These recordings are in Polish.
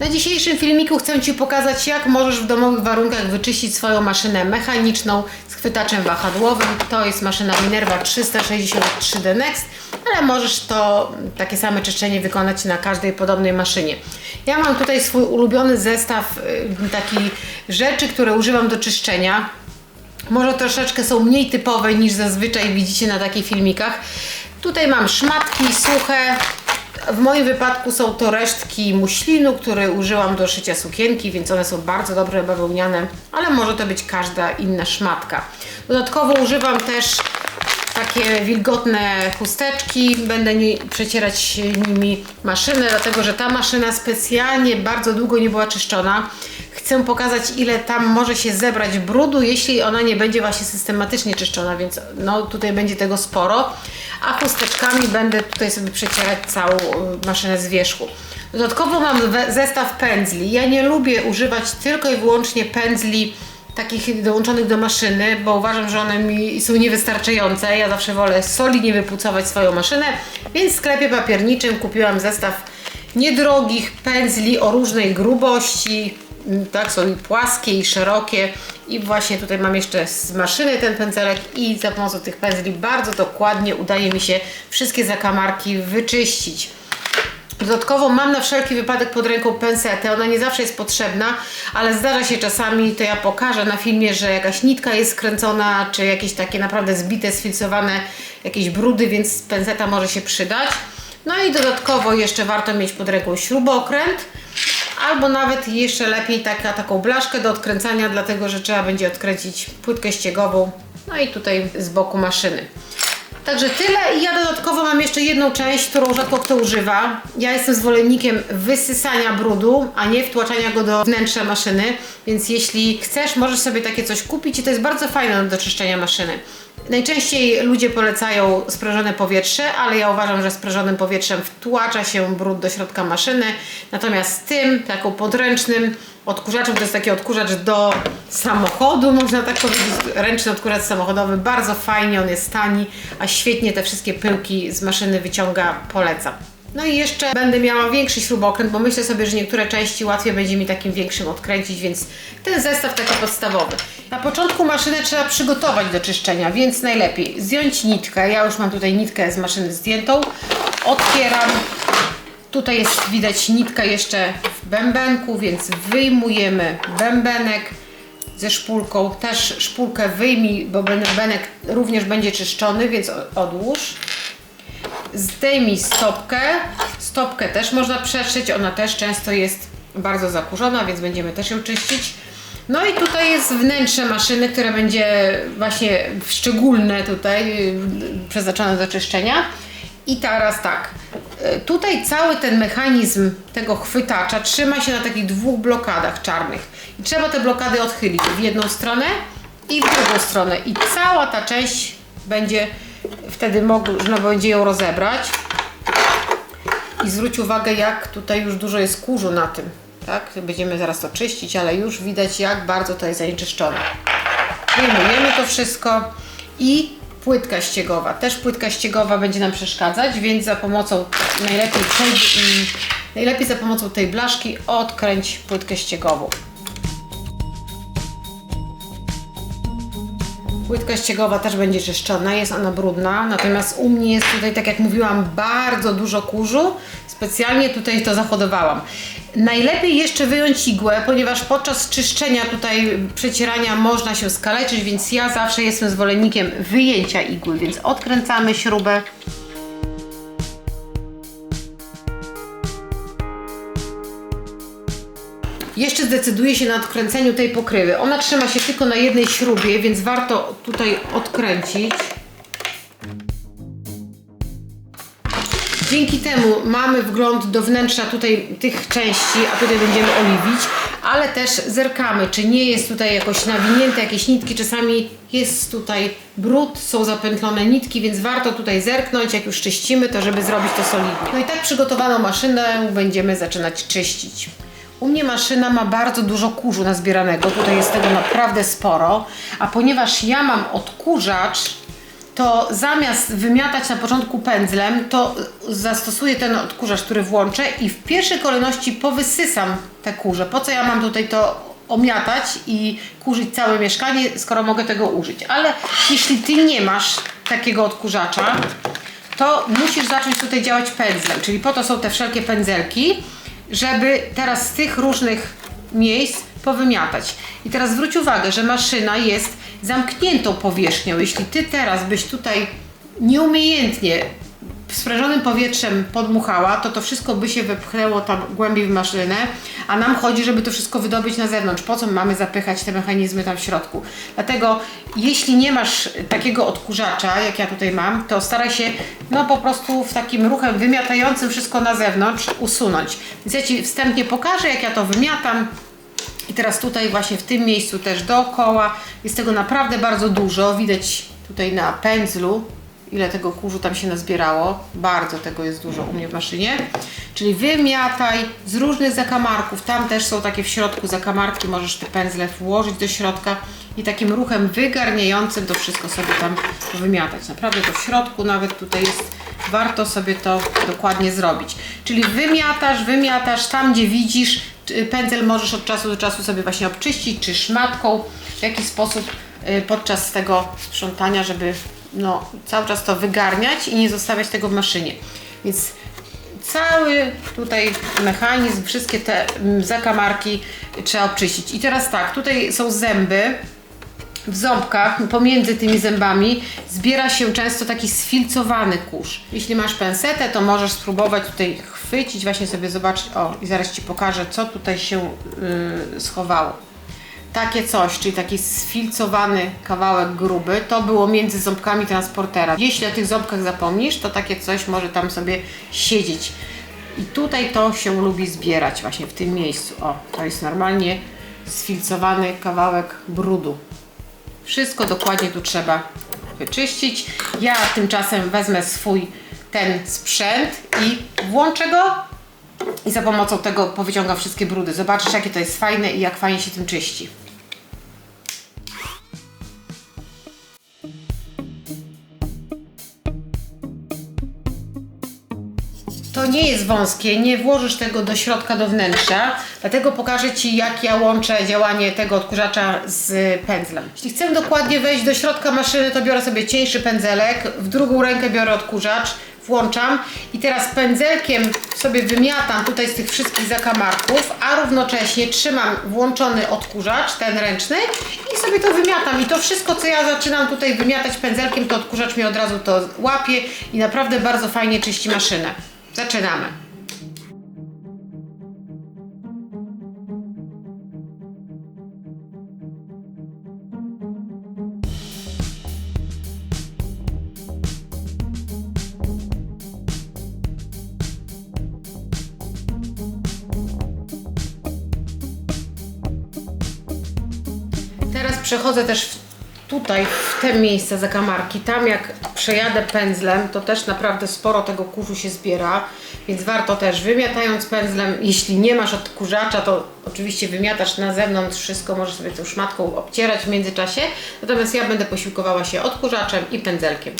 Na dzisiejszym filmiku chcę Ci pokazać, jak możesz w domowych warunkach wyczyścić swoją maszynę mechaniczną z chwytaczem wahadłowym. To jest maszyna Minerva 363D Next, ale możesz to takie same czyszczenie wykonać na każdej podobnej maszynie. Ja mam tutaj swój ulubiony zestaw y, takich rzeczy, które używam do czyszczenia. Może troszeczkę są mniej typowe niż zazwyczaj widzicie na takich filmikach. Tutaj mam szmatki suche. W moim wypadku są to resztki muślinu, które użyłam do szycia sukienki, więc one są bardzo dobre, bawełniane, ale może to być każda inna szmatka. Dodatkowo używam też takie wilgotne chusteczki. Będę nie, przecierać nimi maszynę, dlatego że ta maszyna specjalnie bardzo długo nie była czyszczona. Chcę pokazać, ile tam może się zebrać brudu, jeśli ona nie będzie właśnie systematycznie czyszczona, więc no, tutaj będzie tego sporo. A chusteczkami będę tutaj sobie przecierać całą y, maszynę z wierzchu. Dodatkowo mam zestaw pędzli. Ja nie lubię używać tylko i wyłącznie pędzli takich dołączonych do maszyny, bo uważam, że one mi są niewystarczające. Ja zawsze wolę solidnie wypucować swoją maszynę, więc w sklepie papierniczym kupiłam zestaw niedrogich pędzli o różnej grubości. Tak, są i płaskie i szerokie i właśnie tutaj mam jeszcze z maszyny ten pędzelek i za pomocą tych pędzli bardzo dokładnie udaje mi się wszystkie zakamarki wyczyścić. Dodatkowo mam na wszelki wypadek pod ręką pensetę. Ona nie zawsze jest potrzebna, ale zdarza się czasami, to ja pokażę na filmie, że jakaś nitka jest skręcona, czy jakieś takie naprawdę zbite, sfilcowane jakieś brudy, więc penseta może się przydać. No i dodatkowo jeszcze warto mieć pod ręką śrubokręt, albo nawet jeszcze lepiej taka, taką blaszkę do odkręcania, dlatego że trzeba będzie odkręcić płytkę ściegową, no i tutaj z boku maszyny. Także tyle i ja dodatkowo mam jeszcze jedną część, którą rzadko kto używa. Ja jestem zwolennikiem wysysania brudu, a nie wtłaczania go do wnętrza maszyny, więc jeśli chcesz, możesz sobie takie coś kupić i to jest bardzo fajne do czyszczenia maszyny. Najczęściej ludzie polecają sprężone powietrze, ale ja uważam, że sprężonym powietrzem wtłacza się brud do środka maszyny, natomiast tym, taką podręcznym odkurzaczem, to jest taki odkurzacz do samochodu, można tak powiedzieć, ręczny odkurzacz samochodowy, bardzo fajnie, on jest tani, a świetnie te wszystkie pyłki z maszyny wyciąga, polecam. No i jeszcze będę miała większy śrubokręt, bo myślę sobie, że niektóre części łatwiej będzie mi takim większym odkręcić, więc ten zestaw taki podstawowy. Na początku maszynę trzeba przygotować do czyszczenia, więc najlepiej zdjąć nitkę. Ja już mam tutaj nitkę z maszyny zdjętą. Otwieram. Tutaj jest widać nitka jeszcze w bębenku, więc wyjmujemy bębenek ze szpulką. Też szpulkę wyjmij, bo bębenek również będzie czyszczony, więc odłóż zdejmij stopkę. Stopkę też można przeszyć, ona też często jest bardzo zakurzona, więc będziemy też ją czyścić. No i tutaj jest wnętrze maszyny, które będzie właśnie szczególne tutaj, y, przeznaczone do czyszczenia. I teraz tak, y, tutaj cały ten mechanizm tego chwytacza trzyma się na takich dwóch blokadach czarnych. I trzeba te blokady odchylić w jedną stronę i w drugą stronę. I cała ta część będzie wtedy można będzie ją rozebrać. I zwróć uwagę, jak tutaj już dużo jest kurzu na tym. Tak? Będziemy zaraz to czyścić, ale już widać, jak bardzo to jest zanieczyszczone. Wyjmujemy to wszystko i płytka ściegowa. Też płytka ściegowa będzie nam przeszkadzać, więc za pomocą najlepiej, najlepiej za pomocą tej blaszki odkręć płytkę ściegową. Płytka ściegowa też będzie czyszczona, jest ona brudna, natomiast u mnie jest tutaj, tak jak mówiłam, bardzo dużo kurzu. Specjalnie tutaj to zahodowałam. Najlepiej jeszcze wyjąć igłę, ponieważ podczas czyszczenia tutaj przecierania można się skaleczyć, więc ja zawsze jestem zwolennikiem wyjęcia igły, więc odkręcamy śrubę. Jeszcze zdecyduję się na odkręceniu tej pokrywy. Ona trzyma się tylko na jednej śrubie, więc warto tutaj odkręcić. Dzięki temu mamy wgląd do wnętrza tutaj tych części, a tutaj będziemy oliwić, ale też zerkamy, czy nie jest tutaj jakoś nawinięte jakieś nitki. Czasami jest tutaj brud, są zapętlone nitki, więc warto tutaj zerknąć, jak już czyścimy, to żeby zrobić to solidnie. No i tak przygotowaną maszynę będziemy zaczynać czyścić. U mnie maszyna ma bardzo dużo kurzu nazbieranego, tutaj jest tego naprawdę sporo, a ponieważ ja mam odkurzacz to zamiast wymiatać na początku pędzlem, to zastosuję ten odkurzacz, który włączę i w pierwszej kolejności powysysam te kurze. Po co ja mam tutaj to omiatać i kurzyć całe mieszkanie, skoro mogę tego użyć. Ale jeśli Ty nie masz takiego odkurzacza, to musisz zacząć tutaj działać pędzlem, czyli po to są te wszelkie pędzelki, żeby teraz z tych różnych miejsc powymiatać. I teraz zwróć uwagę, że maszyna jest zamkniętą powierzchnią. Jeśli Ty teraz byś tutaj nieumiejętnie sprężonym powietrzem podmuchała, to to wszystko by się wepchnęło tam głębiej w maszynę, a nam chodzi, żeby to wszystko wydobyć na zewnątrz. Po co mamy zapychać te mechanizmy tam w środku? Dlatego jeśli nie masz takiego odkurzacza, jak ja tutaj mam, to staraj się no po prostu w takim ruchem wymiatającym wszystko na zewnątrz usunąć. Więc ja Ci wstępnie pokażę, jak ja to wymiatam. I teraz tutaj właśnie w tym miejscu też dookoła jest tego naprawdę bardzo dużo. Widać tutaj na pędzlu, ile tego kurzu tam się nazbierało. Bardzo tego jest dużo u mnie w maszynie. Czyli wymiataj z różnych zakamarków. Tam też są takie w środku zakamarki. Możesz te pędzle włożyć do środka i takim ruchem wygarniającym to wszystko sobie tam wymiatać. Naprawdę to w środku nawet tutaj jest warto sobie to dokładnie zrobić. Czyli wymiatasz, wymiatasz tam, gdzie widzisz, czy pędzel możesz od czasu do czasu sobie właśnie obczyścić, czy szmatką, w jaki sposób y, podczas tego sprzątania, żeby no, cały czas to wygarniać i nie zostawiać tego w maszynie. Więc cały tutaj mechanizm, wszystkie te zakamarki trzeba obczyścić. I teraz tak, tutaj są zęby. W ząbkach, pomiędzy tymi zębami, zbiera się często taki sfilcowany kurz. Jeśli masz pensetę, to możesz spróbować tutaj chwycić, właśnie sobie zobaczyć. O, i zaraz Ci pokażę, co tutaj się yy, schowało takie coś, czyli taki sfilcowany kawałek gruby, to było między ząbkami transportera. Jeśli o tych ząbkach zapomnisz, to takie coś może tam sobie siedzieć. I tutaj to się lubi zbierać właśnie w tym miejscu. O, to jest normalnie sfilcowany kawałek brudu. Wszystko dokładnie tu trzeba wyczyścić. Ja tymczasem wezmę swój ten sprzęt i włączę go i za pomocą tego powyciągam wszystkie brudy. Zobaczysz jakie to jest fajne i jak fajnie się tym czyści. Nie jest wąskie, nie włożysz tego do środka, do wnętrza, dlatego pokażę Ci jak ja łączę działanie tego odkurzacza z pędzlem. Jeśli chcę dokładnie wejść do środka maszyny, to biorę sobie cieńszy pędzelek, w drugą rękę biorę odkurzacz, włączam i teraz pędzelkiem sobie wymiatam tutaj z tych wszystkich zakamarków, a równocześnie trzymam włączony odkurzacz, ten ręczny i sobie to wymiatam i to wszystko co ja zaczynam tutaj wymiatać pędzelkiem, to odkurzacz mi od razu to łapie i naprawdę bardzo fajnie czyści maszynę. Zaczynamy. Teraz przechodzę też w, tutaj, w te miejsca zakamarki. Tam jak przejadę pędzlem, to też naprawdę sporo tego kurzu się zbiera, więc warto też wymiatając pędzlem, jeśli nie masz odkurzacza, to oczywiście wymiatasz na zewnątrz wszystko, możesz sobie tą szmatką obcierać w międzyczasie, natomiast ja będę posiłkowała się odkurzaczem i pędzelkiem.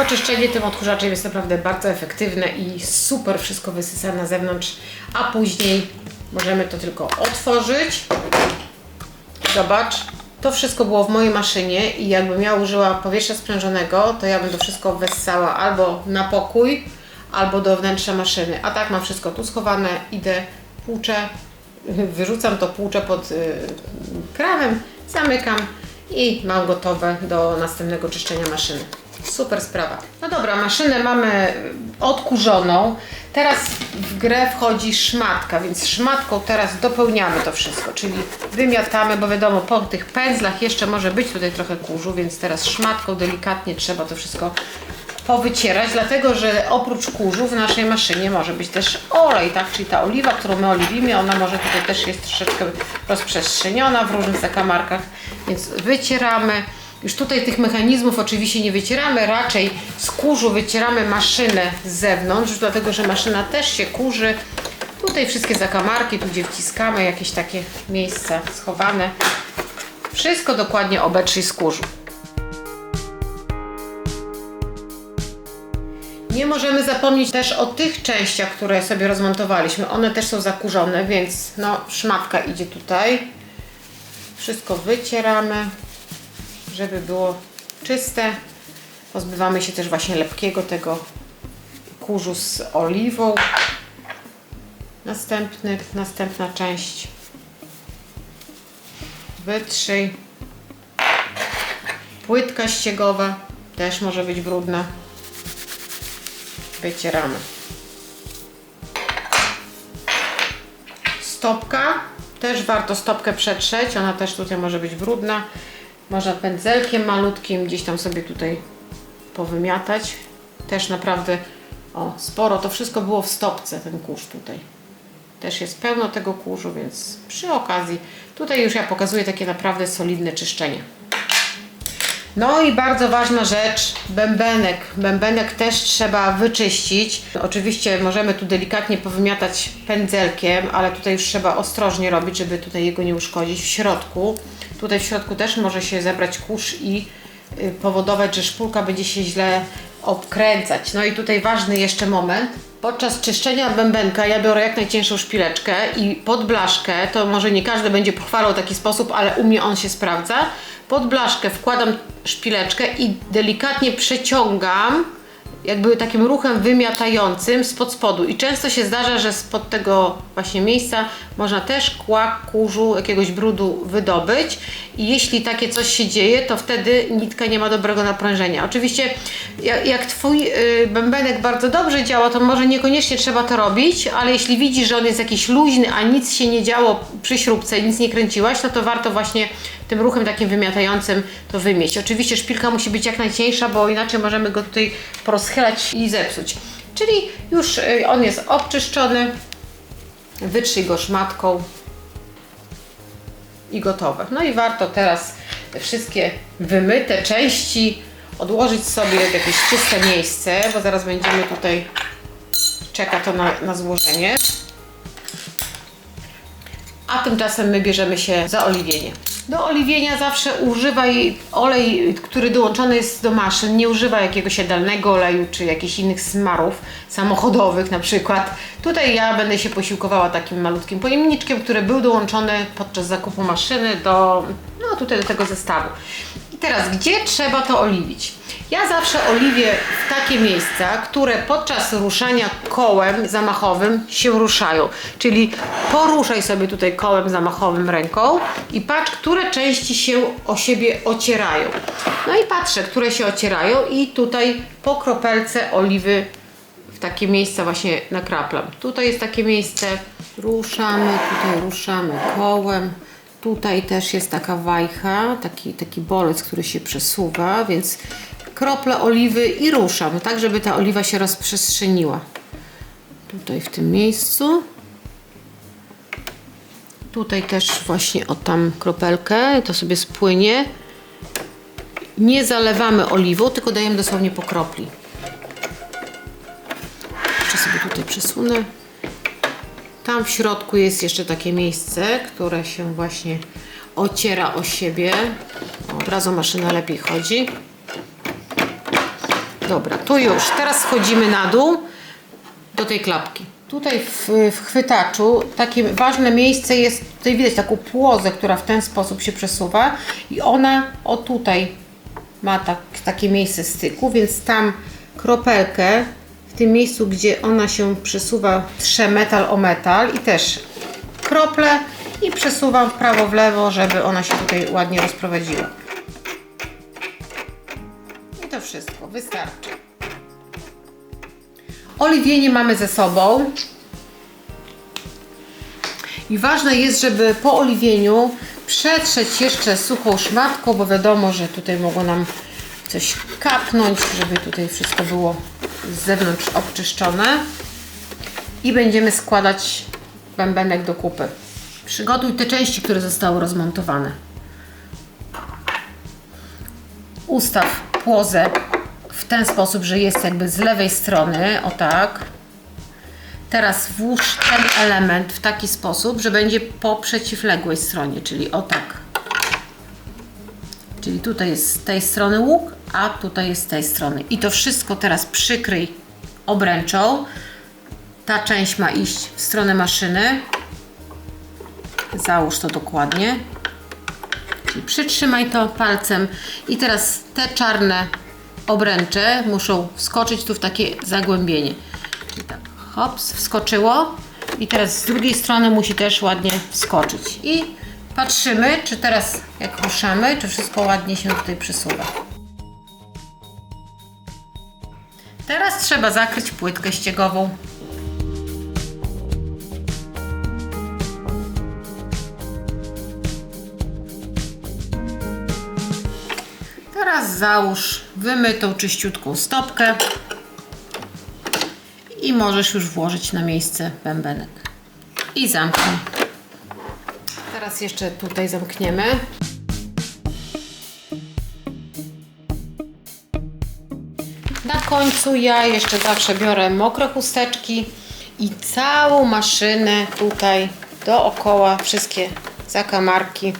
To czyszczenie tym odkurzaczem jest naprawdę bardzo efektywne i super wszystko wysysa na zewnątrz, a później możemy to tylko otworzyć. Zobacz, to wszystko było w mojej maszynie i jakbym ja użyła powietrza sprężonego, to ja bym to wszystko wessała albo na pokój, albo do wnętrza maszyny. A tak mam wszystko tu schowane, idę, płuczę, wyrzucam to płuczę pod y, kranem, zamykam i mam gotowe do następnego czyszczenia maszyny. Super sprawa. No dobra, maszynę mamy odkurzoną. Teraz w grę wchodzi szmatka, więc szmatką teraz dopełniamy to wszystko, czyli wymiatamy, bo wiadomo, po tych pędzlach jeszcze może być tutaj trochę kurzu, więc teraz szmatką delikatnie trzeba to wszystko powycierać, dlatego że oprócz kurzu w naszej maszynie może być też olej, tak? Czyli ta oliwa, którą my oliwimy, ona może tutaj też jest troszeczkę rozprzestrzeniona w różnych zakamarkach, więc wycieramy. Już tutaj tych mechanizmów oczywiście nie wycieramy, raczej z kurzu wycieramy maszynę z zewnątrz, dlatego że maszyna też się kurzy Tutaj wszystkie zakamarki, tu gdzie wciskamy, jakieś takie miejsca schowane. Wszystko dokładnie obetrzyj z kurzu. Nie możemy zapomnieć też o tych częściach, które sobie rozmontowaliśmy. One też są zakurzone, więc no, szmatka idzie tutaj. Wszystko wycieramy, żeby było czyste. Pozbywamy się też właśnie lepkiego tego kurzu z oliwą. Następny, następna część. Wytrzyj. Płytka ściegowa też może być brudna. Wycieramy. Stopka. Też warto stopkę przetrzeć. Ona też tutaj może być brudna. Można pędzelkiem malutkim gdzieś tam sobie tutaj powymiatać. Też naprawdę o, sporo. To wszystko było w stopce, ten kurz tutaj. Też jest pełno tego kurzu, więc przy okazji tutaj już ja pokazuję takie naprawdę solidne czyszczenie. No i bardzo ważna rzecz, bębenek. Bębenek też trzeba wyczyścić. Oczywiście możemy tu delikatnie powymiatać pędzelkiem, ale tutaj już trzeba ostrożnie robić, żeby tutaj jego nie uszkodzić. W środku, tutaj w środku też może się zebrać kurz i y, powodować, że szpulka będzie się źle obkręcać. No i tutaj ważny jeszcze moment. Podczas czyszczenia bębenka ja biorę jak najcieńszą szpileczkę i pod blaszkę, to może nie każdy będzie pochwalał taki sposób, ale u mnie on się sprawdza. Pod blaszkę wkładam szpileczkę i delikatnie przeciągam jakby takim ruchem wymiatającym spod spodu i często się zdarza, że spod tego właśnie miejsca można też kłak kurzu, jakiegoś brudu wydobyć i jeśli takie coś się dzieje, to wtedy nitka nie ma dobrego naprężenia. Oczywiście jak, jak Twój y, bębenek bardzo dobrze działa, to może niekoniecznie trzeba to robić, ale jeśli widzisz, że on jest jakiś luźny, a nic się nie działo przy śrubce, nic nie kręciłaś, no to warto właśnie tym ruchem takim wymiatającym to wymieść. Oczywiście szpilka musi być jak najcieńsza, bo inaczej możemy go tutaj porozchylać i zepsuć. Czyli już y, on jest obczyszczony, wytrzyj go szmatką i gotowe. No i warto teraz te wszystkie wymyte części odłożyć sobie w jakieś czyste miejsce, bo zaraz będziemy tutaj, czeka to na, na złożenie. A tymczasem my bierzemy się za oliwienie. Do oliwienia zawsze używaj olej, który dołączony jest do maszyn. Nie używaj jakiegoś jadalnego oleju czy jakichś innych smarów samochodowych na przykład. Tutaj ja będę się posiłkowała takim malutkim pojemniczkiem, który był dołączony podczas zakupu maszyny do, no tutaj do tego zestawu. Teraz, gdzie trzeba to oliwić? Ja zawsze oliwię w takie miejsca, które podczas ruszania kołem zamachowym się ruszają. Czyli poruszaj sobie tutaj kołem zamachowym ręką i patrz, które części się o siebie ocierają. No i patrzę, które się ocierają i tutaj po kropelce oliwy w takie miejsca właśnie nakraplam. Tutaj jest takie miejsce, ruszamy, tutaj ruszamy kołem. Tutaj też jest taka wajcha, taki, taki bolec, który się przesuwa, więc krople oliwy i ruszam, tak żeby ta oliwa się rozprzestrzeniła. Tutaj w tym miejscu. Tutaj też właśnie o tam kropelkę, to sobie spłynie. Nie zalewamy oliwą, tylko dajemy dosłownie po kropli. Jeszcze sobie tutaj przesunę. Tam w środku jest jeszcze takie miejsce, które się właśnie ociera o siebie. Od razu maszyna lepiej chodzi. Dobra, tu już. Teraz schodzimy na dół do tej klapki. Tutaj w, w chwytaczu takie ważne miejsce jest, tutaj widać taką płozę, która w ten sposób się przesuwa i ona o tutaj ma tak, takie miejsce styku, więc tam kropelkę tym miejscu, gdzie ona się przesuwa, trze metal o metal i też krople i przesuwam w prawo, w lewo, żeby ona się tutaj ładnie rozprowadziła. I to wszystko, wystarczy. Oliwienie mamy ze sobą. I ważne jest, żeby po oliwieniu przetrzeć jeszcze suchą szmatką, bo wiadomo, że tutaj mogło nam coś kapnąć, żeby tutaj wszystko było z zewnątrz obczyszczone. I będziemy składać bębenek do kupy. Przygotuj te części, które zostały rozmontowane. Ustaw płozę w ten sposób, że jest jakby z lewej strony, o tak. Teraz włóż ten element w taki sposób, że będzie po przeciwległej stronie, czyli o tak. Czyli tutaj jest z tej strony łuk, a tutaj jest z tej strony. I to wszystko teraz przykryj obręczą. Ta część ma iść w stronę maszyny. Załóż to dokładnie. Czyli przytrzymaj to palcem i teraz te czarne obręcze muszą wskoczyć tu w takie zagłębienie. Czyli tak, hops, wskoczyło i teraz z drugiej strony musi też ładnie wskoczyć. I patrzymy, czy teraz jak ruszamy, czy wszystko ładnie się tutaj przesuwa. Teraz trzeba zakryć płytkę ściegową. Teraz załóż wymytą, czyściutką stopkę i możesz już włożyć na miejsce bębenek. I zamknij. Jeszcze tutaj zamkniemy. Na końcu ja jeszcze zawsze biorę mokre chusteczki i całą maszynę tutaj dookoła, wszystkie zakamarki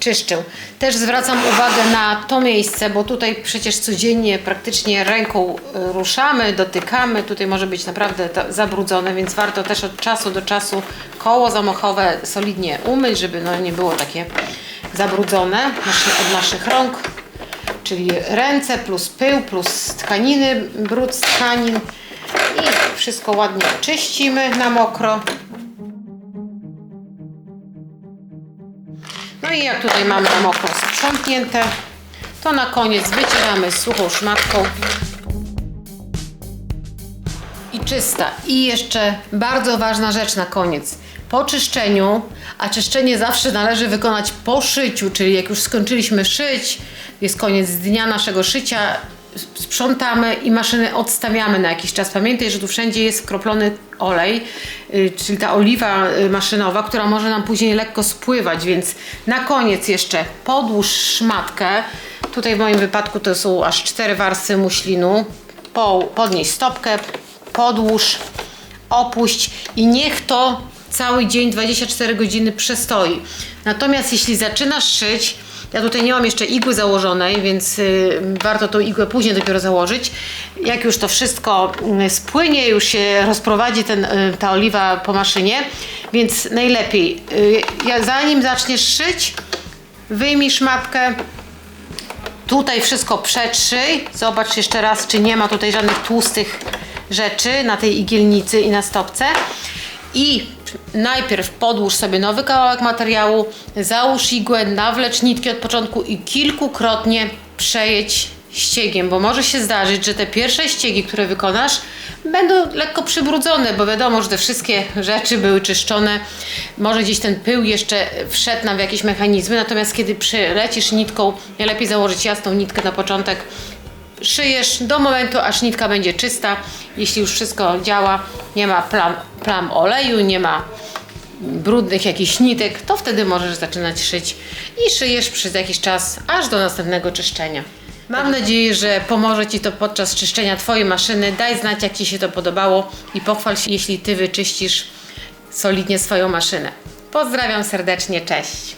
czyszczę. Też zwracam uwagę na to miejsce, bo tutaj przecież codziennie praktycznie ręką y, ruszamy, dotykamy. Tutaj może być naprawdę zabrudzone, więc warto też od czasu do czasu koło zamochowe solidnie umyć, żeby no nie było takie zabrudzone od naszych rąk. Czyli ręce plus pył, plus tkaniny, brud z tkanin i wszystko ładnie czyścimy na mokro. No i jak tutaj mamy mokro sprzątnięte, to na koniec wycieramy suchą szmatką. I czysta. I jeszcze bardzo ważna rzecz na koniec. Po czyszczeniu, a czyszczenie zawsze należy wykonać po szyciu, czyli jak już skończyliśmy szyć, jest koniec dnia naszego szycia, sprzątamy i maszynę odstawiamy na jakiś czas. Pamiętaj, że tu wszędzie jest wkroplony olej, y, czyli ta oliwa y, maszynowa, która może nam później lekko spływać, więc na koniec jeszcze podłóż szmatkę. Tutaj w moim wypadku to są aż cztery warstwy muślinu. Po, podnieś stopkę, podłóż, opuść i niech to cały dzień 24 godziny przestoi. Natomiast jeśli zaczynasz szyć, ja tutaj nie mam jeszcze igły założonej, więc y, warto tą igłę później dopiero założyć. Jak już to wszystko y, spłynie, już się rozprowadzi ten, y, ta oliwa po maszynie, więc najlepiej, y, zanim zaczniesz szyć, wyjmij szmatkę, Tutaj wszystko przetrzyj. Zobacz jeszcze raz, czy nie ma tutaj żadnych tłustych rzeczy na tej igielnicy i na stopce. I najpierw podłóż sobie nowy kawałek materiału, załóż igłę, nawlecz nitki od początku i kilkukrotnie przejedź ściegiem, bo może się zdarzyć, że te pierwsze ściegi, które wykonasz, będą lekko przybrudzone, bo wiadomo, że te wszystkie rzeczy były czyszczone. Może gdzieś ten pył jeszcze wszedł nam w jakieś mechanizmy, natomiast kiedy przelecisz nitką, najlepiej założyć jasną nitkę na początek, szyjesz do momentu, aż nitka będzie czysta. Jeśli już wszystko działa, nie ma plam, plam oleju, nie ma brudnych jakichś nitek, to wtedy możesz zaczynać szyć i szyjesz przez jakiś czas, aż do następnego czyszczenia. Mam nadzieję, że pomoże Ci to podczas czyszczenia Twojej maszyny. Daj znać, jak Ci się to podobało i pochwal się, jeśli Ty wyczyścisz solidnie swoją maszynę. Pozdrawiam serdecznie, cześć!